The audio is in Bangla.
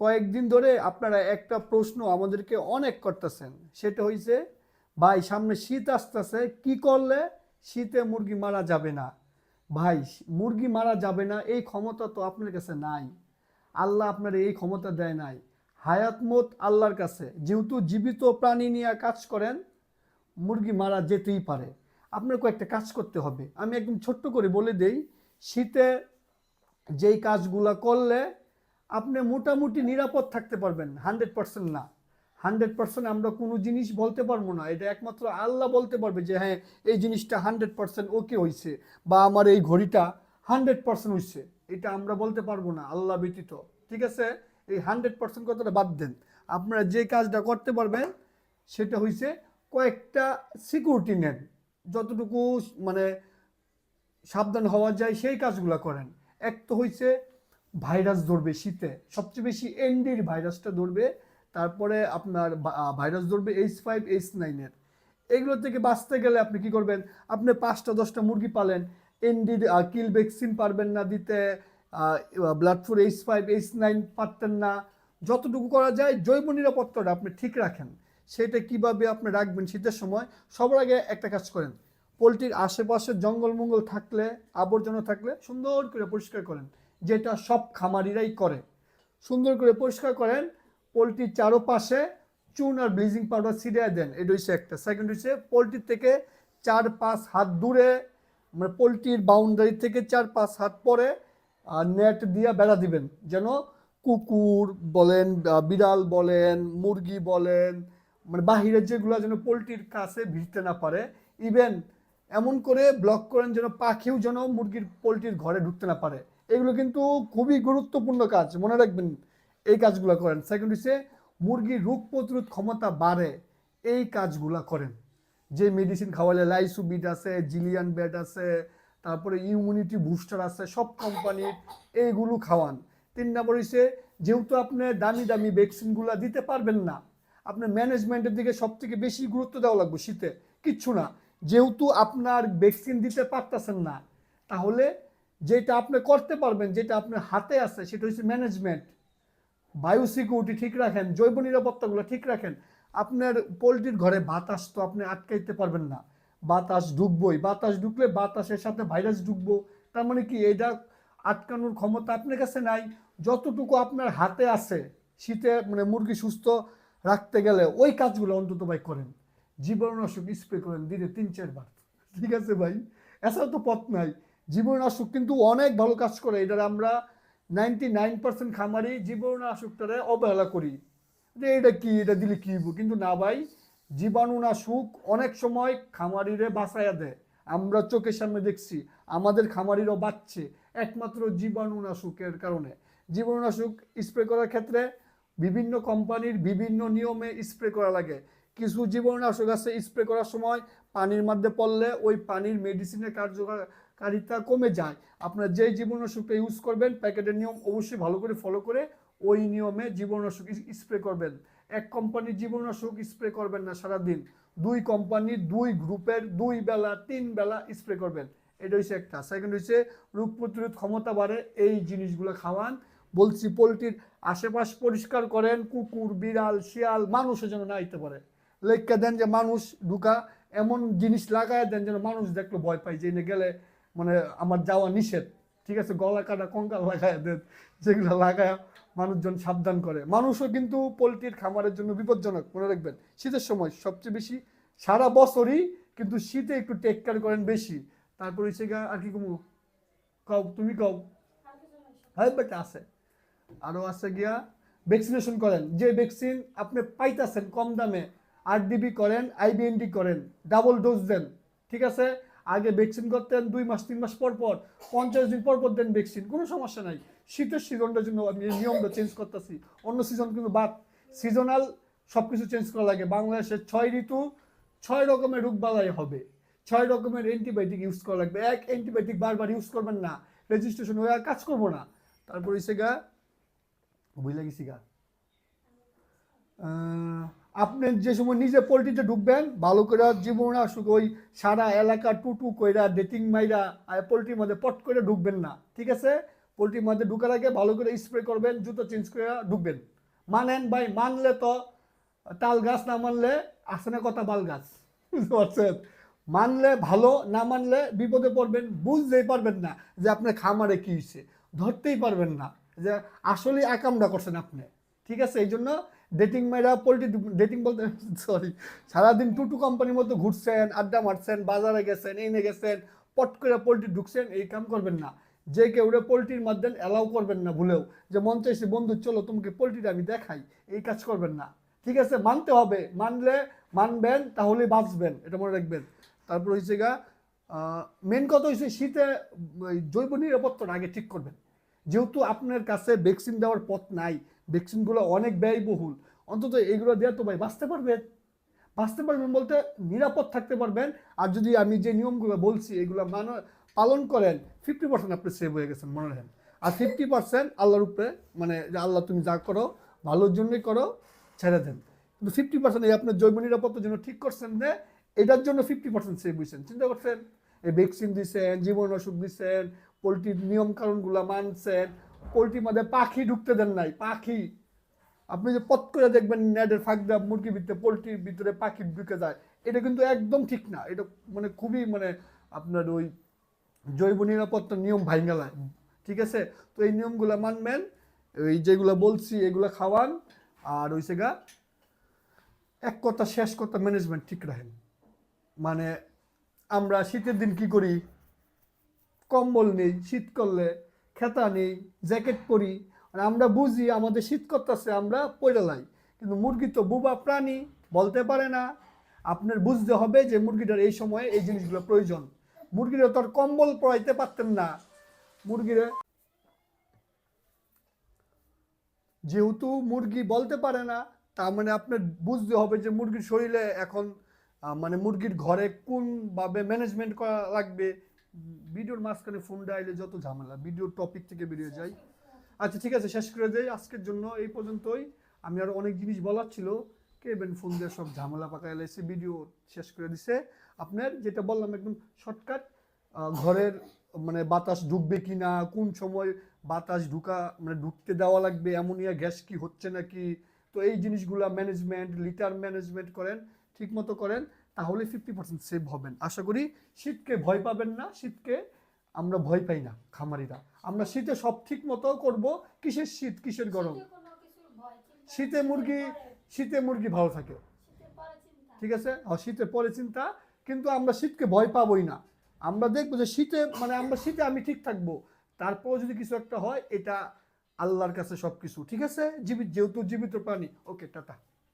কয়েকদিন ধরে আপনারা একটা প্রশ্ন আমাদেরকে অনেক করতেছেন। সেটা হইছে, ভাই, সামনে শীত আসতেছে, কি করলে শীতে মুরগি মারা যাবে না? ভাই, মুরগি মারা যাবে না, এই ক্ষমতা তো আপনার কাছে নাই। আল্লাহ আপনার এই ক্ষমতা দেয় নাই। হায়াত মত আল্লাহর কাছে। যেহেতু জীবিত প্রাণী নিয়ে কাজ করেন, মুরগি মারা যেতেই পারে। আপনার কয়েকটা কাজ করতে হবে। আমি একদম ছোট্ট করে বলে দেই, শীতে যেই কাজগুলো করলে আপনি মোটামুটি নিরাপদ থাকতে পারবেন, হান্ড্রেড পার্সেন্ট না। হান্ড্রেড পার্সেন্ট আমরা কোনো জিনিস বলতে পারব না। এটা একমাত্র আল্লাহ বলতে পারবে যে হ্যাঁ এই জিনিসটা হান্ড্রেড পার্সেন্ট ওকে হয়েছে বা আমার এই ঘড়িটা হান্ড্রেড পার্সেন্ট হয়েছে এটা আমরা বলতে পারব না, আল্লাহ ব্যতীত। ঠিক আছে? এই হান্ড্রেড পার্সেন্ট কথাটা বাদ দেন। আপনারা যে কাজটা করতে পারবেন, সেটা হয়েছে কয়েকটা সিকিউরিটি নেন। যতটুকু মানে সাবধান হওয়া যায়, সেই কাজগুলো করেন। এক তো হয়েছে ভাইরাস ধরবে শীতে। সবচেয়ে বেশি এনডির ভাইরাসটা ধরবে, তারপরে আপনার ভাইরাস ধরবে এইচ ফাইভ, এইচ নাইনের এগুলো থেকে বাঁচতে গেলে আপনি কি করবেন? আপনি পাঁচটা, দশটা মুরগি পালেন এনডির কিল ভ্যাকসিন পারবেন না দিতে blood four H five, H nine পারতেন না। যতটুকু করা যায় জৈব নিরাপত্তাটা আপনি ঠিক রাখেন। সেটা কীভাবে আপনি রাখবেন শীতের সময়? সবার আগে একটা কাজ করেন। পোলট্রির আশেপাশে জঙ্গল মঙ্গল থাকলে, আবর্জনা থাকলে সুন্দর করে পরিষ্কার করেন। যেটা সব খামারিরাই করে। সুন্দর করে পরিষ্কার করেন, পোলট্রির চারোপাশে চুন আর ব্লিচিং পাউডার ছিটিয়ে দেন। এটা হচ্ছে একটা। সেকেন্ড হচ্ছে পোলট্রির থেকে চার পাঁচ হাত দূরে মানে পোলট্রির বাউন্ডারি থেকে চার পাঁচ হাত পরে নেট দিয়ে বেড়া দিবেন। যেন কুকুর বলেন বিড়াল বলেন, মুরগি বলেন মানে বাহিরের যেগুলো যেন পোলট্রির কাছে ভিড়তে না পারে ইভেন এমন করে ব্লক করেন যেন পাখিও যেন মুরগির, পোলট্রির ঘরে ঢুকতে না পারে। এগুলো কিন্তু খুবই গুরুত্বপূর্ণ কাজ, মনে রাখবেন, এই কাজগুলো করেন। সেকেন্ড হচ্ছে, মুরগির রোগ প্রতিরোধ ক্ষমতা বাড়ে, এই কাজগুলো করেন। যে মেডিসিন খাওয়ালে লাইসুবিট আছে জিলিয়ান ব্যাট আছে, তারপরে ইমিউনিটি বুস্টার আছে, সব কোম্পানির এইগুলো খাওয়ান। তিন নম্বর হচ্ছে, যেহেতু আপনি দামি দামি ভ্যাকসিনগুলো দিতে পারবেন না, আপনার ম্যানেজমেন্টের দিকে সব থেকে বেশি গুরুত্ব দেওয়া লাগবে শীতে। কিচ্ছু না। যেহেতু আপনার ভ্যাকসিন দিতে পারতেছেন না, তাহলে যেটা আপনি করতে পারবেন, যেটা আপনার হাতে আছে, সেটা হচ্ছে ম্যানেজমেন্ট বায়ু সিকিউরিটি ঠিক রাখেন, জৈব নিরাপত্তাগুলো ঠিক রাখেন। আপনার পোলট্রির ঘরে বাতাস তো আপনি আটকাইতে পারবেন না। বাতাস ঢুকবই, বাতাস ঢুকলে বাতাসের সাথে ভাইরাস ঢুকবো। তার মানে কি এটা আটকানোর ক্ষমতা আপনার কাছে নাই। যতটুকু আপনার হাতে আছে, শীতে মানে মুরগি সুস্থ রাখতে গেলে ওই কাজগুলো অন্তত ভাই করেন। জীবাণুনাশক স্প্রে করেন, দিনে তিন, চারবার। ঠিক আছে ভাই? এছাড়া তো পথ নাই। জীবাণুনাশক কিন্তু অনেক ভালো কাজ করে। এটার আমরা নাইনটি নাইন পার্সেন্ট খামারি জীবাণুনাশকটারে অবহেলা করি। যে এটা কি, এটা দিলে কি? কিন্তু না ভাই, জীবাণুনাশক অনেক সময় খামারিরে বাঁচাইয়া দেয়। আমরা চোখের সামনে দেখছি, আমাদের খামারিরও বাঁচছে একমাত্র জীবাণুনাশকের কারণে। জীবাণুনাশক স্প্রে করার ক্ষেত্রে বিভিন্ন কোম্পানির বিভিন্ন নিয়মে স্প্রে করা লাগে। কিছু জীবাণুনাশক আছে স্প্রে করার সময় পানির মধ্যে পড়লে ওই পানির মেডিসিনের কার্যকারিতা কমে যায়। আপনারা যেই জীবাণুনাশকটা ইউজ করবেন, প্যাকেটের নিয়ম অবশ্যই ভালো করে ফলো করে ওই নিয়মে জীবাণুনাশক স্প্রে করবেন। এক কোম্পানির জীবাণুনাশক স্প্রে করবেন না সারাদিন। দুই কোম্পানির দুই গ্রুপের দুই বেলা, তিন বেলা স্প্রে করবেন। এটা হচ্ছে একটা। সেকেন্ড হচ্ছে রোগ প্রতিরোধ ক্ষমতা বাড়ে, এই জিনিসগুলো খাওয়ান। বলছি পোলট্রির আশেপাশ পরিষ্কার করেন, কুকুর, বিড়াল, শিয়াল, মানুষও যেন না আইতে পারে। লেখা দেন যে মানুষ ঢুকা, এমন জিনিস লাগায় দেন যেন মানুষ দেখলে ভয় পায়, যে গেলে মানে আমার যাওয়া নিষেধ। ঠিক আছে, গলা কাটা কঙ্কাল লাগায় দেন, যেগুলো লাগায় মানুষজন সাবধান করে। মানুষও কিন্তু পোলট্রির খামারের জন্য বিপজ্জনক, মনে রাখবেন। শীতের সময় সবচেয়ে বেশি, সারা বছরই কিন্তু শীতে একটু টেক কেয়ার করেন বেশি। তারপর হচ্ছে আর কি কমু? কও, তুমি কও? হ্যাঁ বেটা আছে। আরও আছে গিয়া ভ্যাকসিনেশন করেন। যে ভ্যাকসিন আপনি পাইতেছেন কম দামে আর ডিবি করেন আইবিএনডি করেন ডাবল ডোজ দেন, ঠিক আছে? আগে ভ্যাকসিন করতেন, দুই মাস, তিন মাস পর পর, পঞ্চাশ দিন পর পর দেন ভ্যাকসিন কোনো সমস্যা নাই। শীতের সিজনটার জন্য আমি নিয়মটা চেঞ্জ করতেছি। অন্য সিজন কিন্তু বাদ। সিজনাল সব কিছু চেঞ্জ করা লাগে। বাংলাদেশের ছয় ঋতু, ছয় রকমের রোগবালাই হবে। ছয় রকমের অ্যান্টিবায়োটিক ইউজ করা লাগবে। এক অ্যান্টিবায়োটিক বারবার ইউজ করবেন না। রেজিস্ট্রেশন হয়ে কাজ করব না। তারপর হচ্ছে গা বুঝলে গেছি গা। আপনি যে সময় নিজে পোলট্রিতে ঢুকবেন, ভালো করে জীবন আসুক ওই সারা এলাকা টুটু কইরা ডেটিং মাইরা, আর পোলট্রির মধ্যে পট করে ঢুকবেন না, ঠিক আছে? পোলট্রির মধ্যে ঢুকার আগে ভালো করে স্প্রে করবেন, জুতো চেঞ্জ করে ঢুকবেন। মানেন ভাই, মানলে তো তাল গাছ না মানলে আসে না কথা বাল গাছ? বুঝতে পারছেন? মানলে ভালো, না মানলে বিপদে পড়বেন, বুঝতেই পারবেন না যে আপনার খামারে কী হয়েছে ধরতেই পারবেন না যে আসলে একামটা করছেন আপনি। ঠিক আছে, এই জন্য ডেটিং মেয়েরা পোলট্রি ডেটিং বলতে সরি সারাদিন টুটু কোম্পানির মতো ঘুরছেন, আড্ডা মারছেন, বাজারে গেছেন এনে গেছেন, পট করে পোলট্রি ঢুকছেন, এই কাম করবেন না। যে কেউ পোলট্রির মাধ্যমে অ্যালাউ করবেন না ভুলেও, যে মন চাইছে, বন্ধু, চলো তোমাকে পোলট্রিটা আমি দেখাই, এই কাজ করবেন না। ঠিক আছে, মানতে হবে, মানলে মানবেন তাহলে বাঁচবেন, এটা মনে রাখবেন। তারপর হচ্ছে গা মেন কথা হচ্ছে শীতে জৈব নিরাপত্তাটা আগে ঠিক করবেন। যেহেতু আপনার কাছে ভ্যাকসিন দেওয়ার পথ নাই ভ্যাকসিনগুলো অনেক ব্যয়বহুল। অন্তত এগুলো দেওয়া তো ভাই বাঁচতে পারবেন বাঁচতে পারবেন বলতে নিরাপদ থাকতে পারবেন। আর যদি আমি যে নিয়মগুলো বলছি, এগুলো মান, পালন করেন ফিফটি পার্সেন্ট আপনি সেভ হয়ে গেছেন, মনে রাখেন। আর ফিফটি পার্সেন্ট আল্লাহর উপরে মানে আল্লাহ তুমি যা করো, ভালোর জন্যই করো, ছেড়ে দেন। কিন্তু ফিফটি পার্সেন্ট এই আপনার জৈব নিরাপত্তার জন্য ঠিক করছেন যে, এটার জন্য ফিফটি পার্সেন্ট সেভ হয়েছেন। চিন্তা করছেন? এই ভ্যাকসিন দিচ্ছেন জীবন ওষুধ দিচ্ছেন পোলট্রির নিয়ম কারণগুলো মানছেন পোলট্রির মধ্যে পাখি ঢুকতে দেন নাই, পাখি। আপনি যে পট করে দেখবেন নেটের ফাঁক দেওয়া মুরগির ভিতরে, পোলট্রির ভিতরে পাখি ঢুকে যায়, এটা কিন্তু একদম ঠিক না। এটা মানে খুবই মানে আপনার ওই জৈব নিরাপত্তার নিয়ম ভাঙ্গালায় ঠিক আছে? তো এই নিয়মগুলো মানবেন, এই যেগুলো বলছি, এগুলো খাওয়ান, আর ওই গা, এক কথা শেষ কথা ম্যানেজমেন্ট ঠিক রাখেন। মানে আমরা শীতের দিন কি করি? কম্বল নেই, শীত করলে খেতা নেই, জ্যাকেট পরি। আর আমরা বুঝি আমাদের শীত করতেছে, আমরা পড়ে লাই। কিন্তু মুরগি তো বুবা প্রাণী, বলতে পারে না। আপনার বুঝতে হবে যে মুরগিটার এই সময়ে এই জিনিসগুলো প্রয়োজন। মুরগিরা তো আর কম্বল পরাইতে পারতেন না। মুরগিরা যেহেতু মুরগি বলতে পারে না, তার মানে আপনার বুঝতে হবে যে মুরগির শরীরে এখন মানে মুরগির ঘরে কোনভাবে ম্যানেজমেন্ট করা লাগবে ভিডিওর মাঝখানে ফোন ডাইলে যত ঝামেলা, ভিডিওর টপিক থেকে বেরিয়ে যায় আচ্ছা ঠিক আছে, শেষ করে যাই আজকের জন্য এই পর্যন্তই। আমি আরও অনেক জিনিস বলার ছিল। কে কেবেন ফোন দিয়ে সব ঝামেলা পাকা এলাইছে ভিডিও শেষ করে দিছে। আপনার যেটা বললাম, একদম শর্টকাট ঘরের মানে বাতাস ঢুকবে কি না কোন সময় বাতাস ঢুকা মানে ঢুকতে দেওয়া লাগবে, অ্যামোনিয়া, গ্যাস কি হচ্ছে নাকি? তো এই জিনিসগুলা ম্যানেজমেন্ট লিটার ম্যানেজমেন্ট করেন ঠিক মতো করেন। তাহলে ফিফটি পার্সেন্ট সেভ হবেন। আশা করি শীতকে ভয় পাবেন না শীতকে আমরা ভয় পাই না খামারিরা। আমরা শীতে সব ঠিক মতো করব কিসের শীত কিসের গরম? শীতে মুরগি শীতে মুরগি ভালো থাকে। ঠিক আছে? শীতের পরে চিন্তা কিন্তু আমরা শীতকে ভয় পাবোই না। আমরা দেখব যে শীতে মানে আমরা শীতে আমি ঠিক থাকব। তারপর যদি কিছু একটা হয় এটা আল্লাহর কাছে সব কিছু ঠিক আছে? জীবিত যেহেতু জীবিত প্রাণী। Okay tata.